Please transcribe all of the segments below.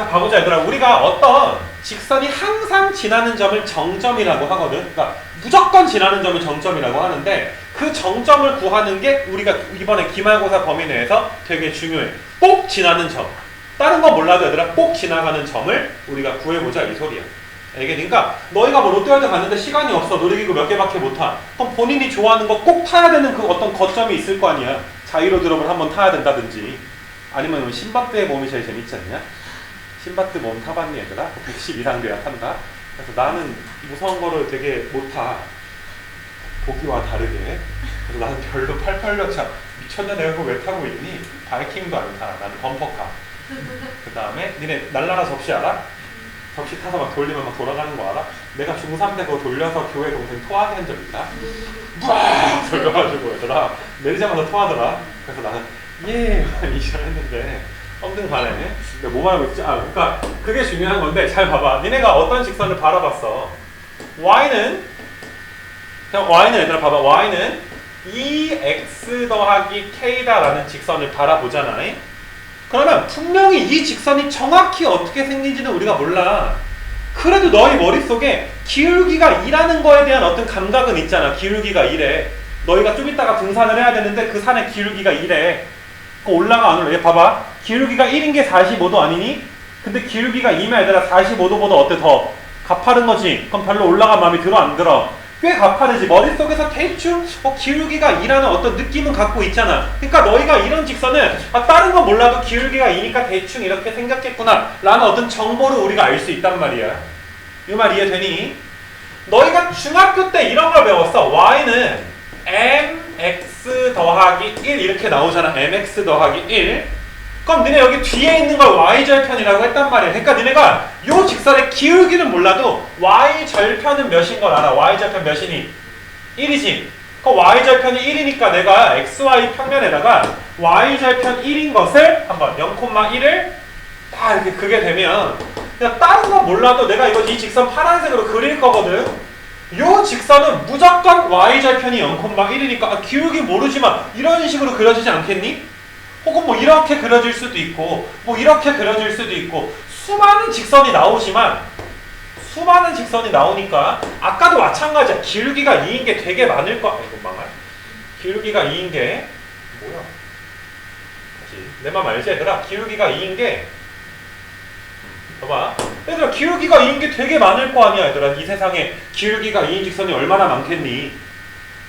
자, 봐보자, 얘들아. 우리가 어떤 직선이 항상 지나는 점을 정점이라고 하거든. 그러니까 무조건 지나는 점을 정점이라고 하는데 그 정점을 구하는 게 우리가 이번에 기말고사 범위 내에서 되게 중요해. 꼭 지나는 점. 다른 건 몰라도 얘들아 꼭 지나가는 점을 우리가 구해보자 이 소리야. 알겠니? 그러니까 너희가 뭐 롯데월드 갔는데 시간이 없어 놀이기구 몇 개밖에 못 타. 그럼 본인이 좋아하는 거 꼭 타야 되는 그 어떤 거점이 있을 거 아니야. 자이로드럼을 한번 타야 된다든지 아니면 신밧드의 몸이 제일 재밌지 않냐? 신밧드 몸 타봤니 얘들아? 110 이상 돼야 탄다. 그래서 나는 무서운 거를 되게 못 타. 보기와 다르게. 그래서 나는 별로 88려차 미쳤냐 내가 그거 왜 타고 있니? 바이킹도 안 타. 나는 범퍼카. 그 다음에 니네 날라라 접시 알아? 접시 타서 막 돌리면 막 돌아가는 거 알아? 내가 중3 때 그거 돌려서 교회 동생 토하게 한 적 있다. 막 돌려가지고 얘들아 내리자마자 토하더라. 그래서 나는 예 이시를 했는데 엉등 가네. 내가 뭐 말하고 있지? 아 그러니까 그게 중요한 건데 잘 봐봐. 니네가 어떤 직선을 바라봤어? y는 그냥 y는 얘들아 봐봐. y는 2x 더하기 k다라는 직선을 바라보잖아. 그러면 분명히 이 직선이 정확히 어떻게 생긴지는 우리가 몰라. 그래도 너희 머릿속에 기울기가 2라는 거에 대한 어떤 감각은 있잖아. 기울기가 2래. 너희가 좀 이따가 등산을 해야 되는데 그 산의 기울기가 2래. 그 올라가 안 올라? 얘 봐봐. 기울기가 1인 게 45도 아니니? 근데 기울기가 2면 얘들아 45도보다 어때 더? 가파른 거지? 그럼 별로 올라간 마음이 들어 안 들어? 꽤 가파르지. 머릿속에서 대충 어, 기울기가 2라는 어떤 느낌은 갖고 있잖아. 그러니까 너희가 이런 직선은 아, 다른 건 몰라도 기울기가 2니까 대충 이렇게 생겼겠구나 라는 어떤 정보를 우리가 알 수 있단 말이야. 이 말 이해되니? 너희가 중학교 때 이런 걸 배웠어. y는 mx 더하기 1 이렇게 나오잖아. mx 더하기 1. 그럼 니네 여기 뒤에 있는 걸 y절편이라고 했단 말이야. 그러니까 니네가 요 직선의 기울기는 몰라도 y절편은 몇인 걸 알아. y절편 몇이니? 1이지. 그 y절편이 1이니까 내가 xy 평면에다가 y절편 1인 것을 한번 0,1을 딱 이렇게 그게 되면 그냥 다른 건 몰라도 내가 이거 이 직선 파란색으로 그릴 거거든. 요 직선은 무조건 y절편이 0,1이니까 아, 기울기 모르지만 이런 식으로 그려지지 않겠니? 혹은 뭐 이렇게 그려질 수도 있고 뭐 이렇게 그려질 수도 있고 수많은 직선이 나오지만 수많은 직선이 나오니까 아까도 마찬가지야. 기울기가 2인 게 되게 많을 거 아이고 망할. 기울기가 2인 게 뭐야? 다시 내맘 알지 얘들아? 기울기가 2인 게 봐봐. 얘들아 기울기가 2인 게 되게 많을 거 아니야 얘들아. 이 세상에 기울기가 2인 직선이 얼마나 많겠니?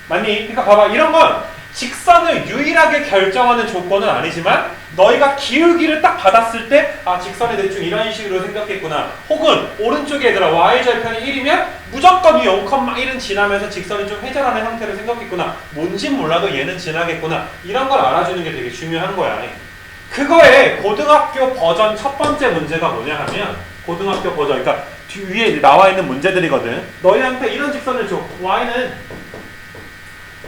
맞니? 그러니까 봐봐 이런 건 직선을 유일하게 결정하는 조건은 아니지만 너희가 기울기를 딱 받았을 때 아 직선이 대충 이런 식으로 생겼겠구나. 혹은 오른쪽에 얘들아 y절편이 1이면 무조건 이 0,1은 지나면서 직선이 좀 회전하는 형태를 생겼겠구나. 뭔진 몰라도 얘는 지나겠구나. 이런 걸 알아주는 게 되게 중요한 거야. 그거에 고등학교 버전 첫 번째 문제가 뭐냐 하면 고등학교 버전 그러니까 뒤 위에 나와 있는 문제들이거든. 너희한테 이런 직선을 줘. y는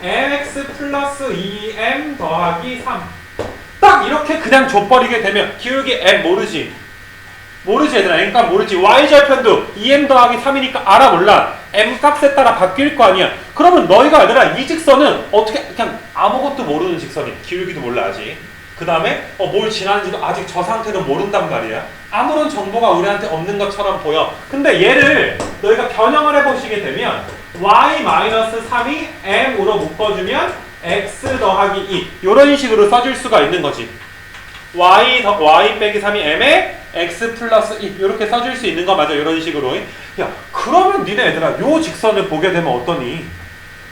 mx 플러스 2m 더하기 3. 딱 이렇게 그냥 줘버리게 되면 기울기 m 모르지? 모르지 얘들아. m 값 모르지. Y절편도 2m 더하기 3이니까 알아 몰라. M 값에 따라 바뀔 거 아니야. 그러면 너희가 얘들아 이 직선은 어떻게 그냥 아무것도 모르는 직선이 기울기도 몰라 아직. 그 다음에 어, 뭘 지나는지도 아직 저 상태는 모른단 말이야. 아무런 정보가 우리한테 없는 것처럼 보여. 근데 얘를 너희가 변형을 해보시게 되면 y-3이 m으로 묶어주면 x 더하기 2 이런 식으로 써줄 수가 있는 거지. y 더 y 빼기 3이 m에 x 플러스 2 이렇게 써줄 수 있는 거 맞아 이런 식으로. 야 그러면 니네 얘들아 요 직선을 보게 되면 어떠니?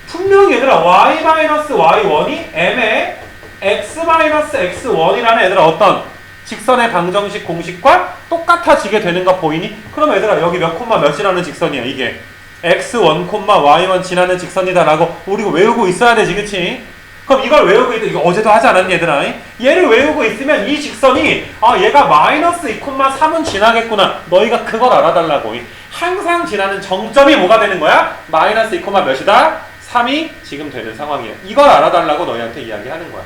분명히 얘들아 y-y1이 m에 x-x1이라는 얘들아 어떤? 직선의 방정식 공식과 똑같아지게 되는 거 보이니? 그럼 얘들아 여기 몇 콤마 몇이라는 직선이야 이게 x1, y1 지나는 직선이다 라고 우리가 외우고 있어야 되지 그치? 그럼 이걸 외우고 있다 이거 어제도 하지 않았니 얘들아? 얘를 외우고 있으면 이 직선이 아 얘가 마이너스 2,3은 지나겠구나 너희가 그걸 알아달라고 항상 지나는 정점이 뭐가 되는 거야? 마이너스 2, 몇이다? 3이 지금 되는 상황이야 이걸 알아달라고 너희한테 이야기하는 거야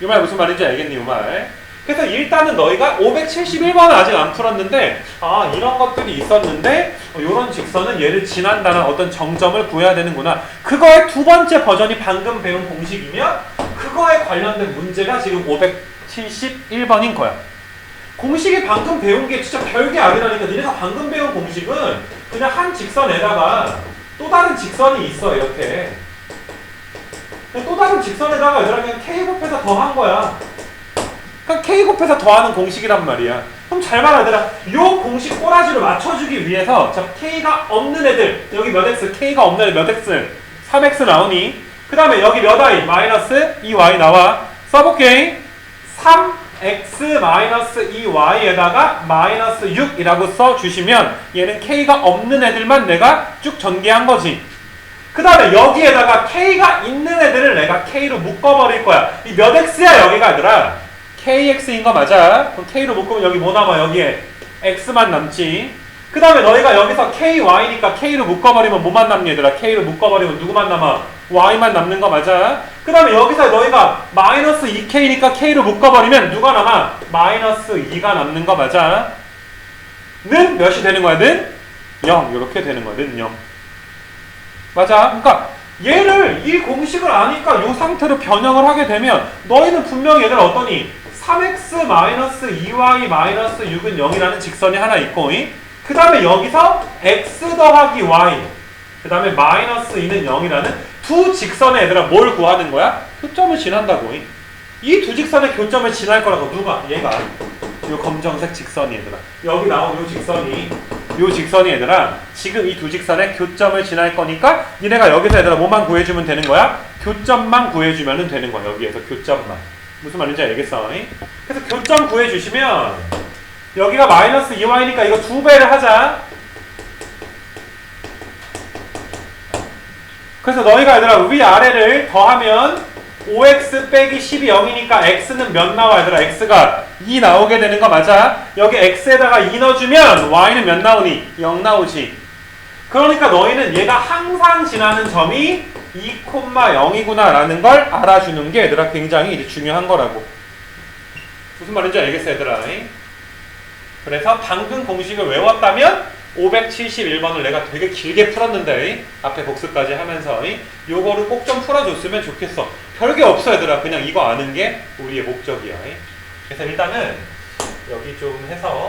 이 말 무슨 말인지 알겠니 이 말? 그래서 일단은 너희가 571번은 아직 안 풀었는데 아 이런 것들이 있었는데 이런 직선은 얘를 지난다는 어떤 정점을 구해야 되는구나. 그거의 두 번째 버전이 방금 배운 공식이면 그거에 관련된 문제가 지금 571번인 거야. 공식이 방금 배운 게 진짜 별게 아니라니까. 니네가 방금 배운 공식은 그냥 한 직선에다가 또 다른 직선이 있어 이렇게. 또 다른 직선에다가 얘들아 그냥 k 곱해서 더 한 거야. 그냥 k 곱해서 더하는 공식이란 말이야 그럼 잘 봐라 얘들아. 요 공식 꼬라지를 맞춰주기 위해서 자 k가 없는 애들 여기 몇 x? K가 없는 애들 몇 x? 3x 나오니? 그 다음에 여기 몇 i? 마이너스 2y 나와. 써볼게. 3x 마이너스 2y에다가 마이너스 6이라고 써주시면 얘는 k가 없는 애들만 내가 쭉 전개한 거지. 그 다음에 여기에다가 k가 있는 애들을 내가 k로 묶어버릴 거야. 이 몇 x야 여기가 얘들아 kx인 거 맞아? 그럼 k로 묶으면 여기 뭐 남아? 여기에 x만 남지. 그 다음에 너희가 여기서 ky니까 k로 묶어버리면 뭐만 남니 얘들아? K로 묶어버리면 누구만 남아? Y만 남는 거 맞아? 그 다음에 여기서 너희가 마이너스 2k니까 k로 묶어버리면 누가 남아? 마이너스 2가 남는 거 맞아? 는 몇이 되는 거야 는? 0 이렇게 되는 거야 는 0. 맞아? 그러니까 얘를 이 공식을 아니까 이 상태로 변형을 하게 되면 너희는 분명히 얘들 어떠니 3x 마이너스 2y 마이너스 6은 0이라는 직선이 하나 있고 그 다음에 여기서 x 더하기 y 그 다음에 마이너스 2는 0이라는 두 직선의 얘들아 뭘 구하는 거야? 교점을 지난다고 이 두 직선의 교점을 지날 거라고 누가? 얘가 요 검정색 직선이 얘들아 여기 나온 요 직선이 요 직선이 얘들아 지금 이 두 직선의 교점을 지날 거니까 니네가 여기서 얘들아 뭐만 구해주면 되는 거야? 교점만 구해주면 되는 거야 여기에서 교점만 무슨 말인지 알겠어? 그래서 교점 구해주시면 여기가 마이너스 2y니까 이거 두 배를 하자 그래서 너희가 얘들아 위아래를 더하면 5x 빼기 10이 0이니까 x는 몇 나와 얘들아 x가 2 나오게 되는 거 맞아? 여기 x에다가 2 넣어주면 y는 몇 나오니? 0 나오지 그러니까 너희는 얘가 항상 지나는 점이 2,0이구나 라는 걸 알아주는 게 얘들아 굉장히 이제 중요한 거라고. 무슨 말인지 알겠어 얘들아? 그래서 방금 공식을 외웠다면 571번을 내가 되게 길게 풀었는데 앞에 복습까지 하면서 요거를 꼭 좀 풀어줬으면 좋겠어. 별게 없어 얘들아. 그냥 이거 아는 게 우리의 목적이야 그래서 일단은 여기 좀 해서